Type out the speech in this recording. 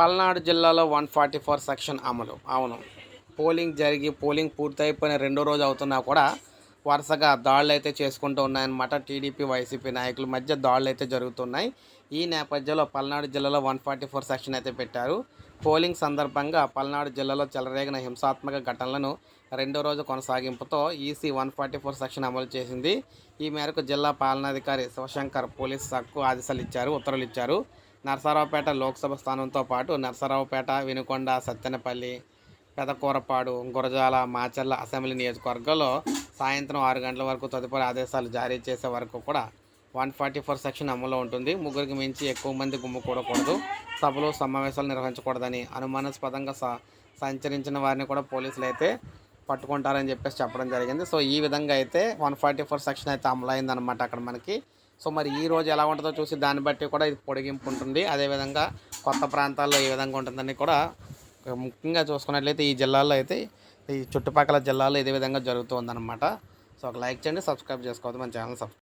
పల్నాడు జిల్లాలో one forty four section అమలు. అవును. పోలింగ్ జరిగి పోలింగ్ పూర్తయిపోయిన రెండో రోజు అవుతున్నా కూడా వరుసగా దాడులు అయితే చేసుకుంటూ ఉన్నాయన్నమాట టీడీపీ వైసీపీ నాయకుల. మధ్య దాడులు అయితే జరుగుతున్నాయి. ఈ నేపథ్యంలో పల్నాడు జిల్లాలో వన్ ఫార్టీ ఫోర్ సెక్షన్ అయితే పెట్టారు. పోలింగ్ సందర్భంగా పల్నాడు జిల్లాలో చెలరేగిన హింసాత్మక ఘటనలను రెండో రోజు కొనసాగింపుతో EC one forty four section అమలు చేసింది. ఈ మేరకు జిల్లా పాలనాధికారి శివశంకర్ పోలీస్ శాఖకు ఆదేశాలు ఇచ్చారు ఉత్తర్వులు ఇచ్చారు. నరసరావుపేట లోక్సభ స్థానంతో పాటు నరసరావుపేట వినుకొండ సత్తెనపల్లి పెదకూరపాడు గురజాల మాచర్ల అసెంబ్లీ నియోజకవర్గంలో సాయంత్రం ఆరు గంటల వరకు తదుపరి ఆదేశాలు జారీ చేసే వరకు కూడా వన్ ఫార్టీ ఫోర్ సెక్షన్ అమల్లో ఉంటుంది. ముగ్గురికి మించి ఎక్కువ మంది గుమ్ముకూడకూడదు సభలు సమావేశాలు నిర్వహించకూడదని అనుమానాస్పదంగా స సంచరించిన వారిని కూడా పోలీసులు అయితే పట్టుకుంటారని చెప్పేసి చెప్పడం జరిగింది. సో ఈ విధంగా అయితే వన్ ఫార్టీ ఫోర్ సెక్షన్ అయితే అమలైందనమాట అక్కడ మనకి. సో మరి ఈ రోజు ఎలా ఉంటుందో చూసి దాన్ని బట్టి కూడా ఇది పొడిగింపు ఉంటుంది. అదేవిధంగా కొత్త ప్రాంతాల్లో ఏ విధంగా ఉంటుందని కూడా ముఖ్యంగా చూసుకున్నట్లయితే ఈ జిల్లాలో అయితే ఈ చుట్టుపక్కల జిల్లాలో ఇదే విధంగా జరుగుతూ ఉందన్నమాట. సో ఒక లైక్ చేయండి సబ్స్క్రైబ్ చేసుకోవద్దు మన ఛానల్ సబ్స్క్రైబ్